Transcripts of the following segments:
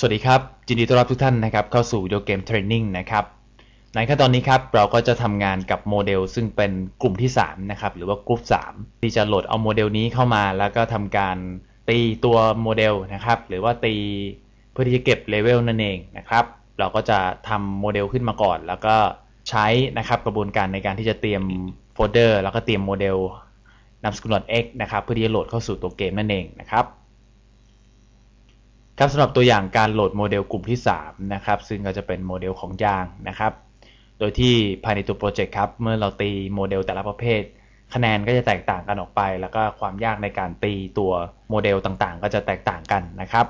สวัสดีครับยินดีต้อนรับทุกท่านนะครับเข้าสู่วิดีโอเกมเทรนนิ่งนะครับในขั้นตอนนี้ครับเราก็จะทำงานกับโมเดลซึ่งเป็นกลุ่มที่3นะครับหรือว่ากลุ่ม3ที่จะโหลดเอาโมเดลนี้เข้ามา แล้วก็ทำการตีตัวโมเดลนะครับหรือว่าตีเพื่อที่จะเก็บเลเวลนั่นเองนะครับเราก็จะทำโมเดลขึ้นมาก่อน แล้วก็ใช้นะครับกระบวนการในการที่จะเตรียมโฟลเดอร์ แล้วก็เตรียมโมเดลนามสกุล .x นะครับเพื่อที่จะโหลดเข้าสู่ตัวเกมนั่นเองนะครับ ครับสำหรับตัวอย่างการโหลดโมเดลกลุ่มที่ 3 นะครับ ซึ่งก็จะเป็นโมเดลของยางนะครับ โดยที่ภายในตัวโปรเจกต์ครับเมื่อเราตีโมเดลแต่ละประเภท คะแนนก็จะแตกต่างกันออกไป แล้วก็ความยากในการตีตัวโมเดลต่างๆ ก็จะแตกต่างกันนะครับ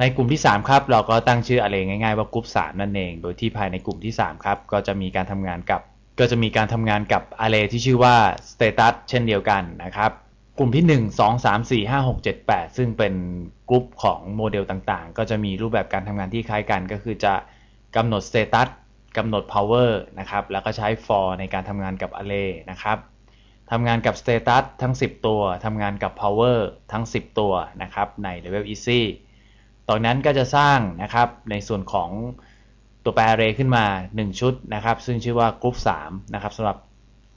ในกลุ่มที่ 3 ครับ เราก็ตั้งชื่ออะไรง่ายๆว่ากลุ่ม3นั่นเอง โดยที่ภายในกลุ่มที่ 3 ครับ ก็จะมีการทำงานกับ ก็จะมีการทำงานกับ array ที่ชื่อว่า status เช่นเดียวกันนะครับ กลุ่มที่ 1 2 3 4 5 6 7 8 ซึ่งเป็นกลุ่มของโมเดลต่างๆ ก็จะมีรูปแบบการทำงานที่คล้ายกัน ก็คือจะกำหนด status กำหนด power นะครับ แล้วก็ใช้ for ในการทำงานกับ array นะครับทำงานกับ status ทั้ง 10 ตัวทำงานกับ power ทั้ง 10 ตัวนะครับใน level easy ตอนนั้นก็จะสร้างนะครับในส่วนของตัวแปร array ขึ้นมา 1 ชุดนะครับ ซึ่งชื่อว่ากลุ่ม3นะครับสำหรับ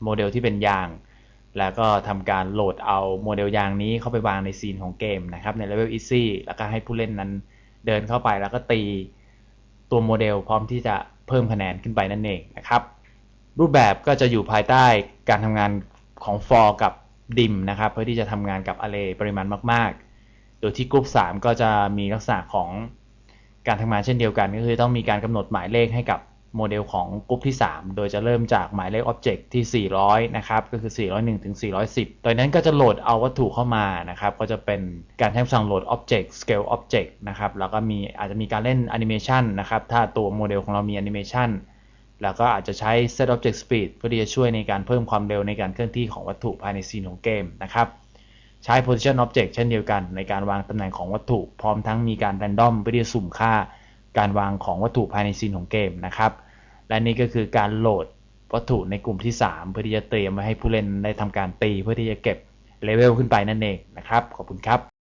โมเดลที่เป็นยาง แล้วก็ทำการโหลดเอาโมเดลยางนี้เข้าไปวางในซีนของเกมนะครับใน level easy แล้วก็ให้ผู้เล่นนั้นเดินเข้าไปแล้วก็ตีตัวโมเดลพร้อมที่จะเพิ่มคะแนนขึ้นไปนั่นเองนะครับ รูปแบบก็จะอยู่ภายใต้การทำงานของ for กับ dim นะครับ เพื่อที่จะทำงานกับ array ปริมาณมาก ๆ โดยที่กลุ่ม3ก็จะมีลักษณะของการทำงานเช่นเดียวกัน ก็คือต้องมีการกำหนดหมายเลขให้กับ โมเดลของกลุ่มที่ 3 โดยจะเริ่มจากหมายเลข Object ที่ 400 นะครับ ก็คือ 401 ถึง 410 โดยนั้นก็จะโหลดเอาวัตถุเข้ามานะครับ ก็จะเป็นการใช้คำสั่งโหลด Object Scale Object นะครับ แล้วก็มีอาจจะมีการเล่น Animation นะครับ ถ้าตัวโมเดลของเรามี Animation แล้วก็อาจจะใช้ Set Object Speed เพื่อที่จะช่วยในการเพิ่มความเร็วในการเคลื่อนที่ของวัตถุภายในซีนของเกมนะครับ ใช้ Position Object เช่นเดียวกัน ในการวางตำแหน่งของวัตถุ พร้อมทั้งมีการ Random เพื่อที่จะสุ่มค่า การวางของวัตถุภายในซีนของเกมนะครับ และนี่ก็คือการโหลดวัตถุในกลุ่มที่ 3 เพื่อที่จะเตรียมไว้ให้ผู้เล่นได้ทำการตีเพื่อที่จะเก็บเลเวลขึ้นไปนั่นเองนะครับ ขอบคุณครับ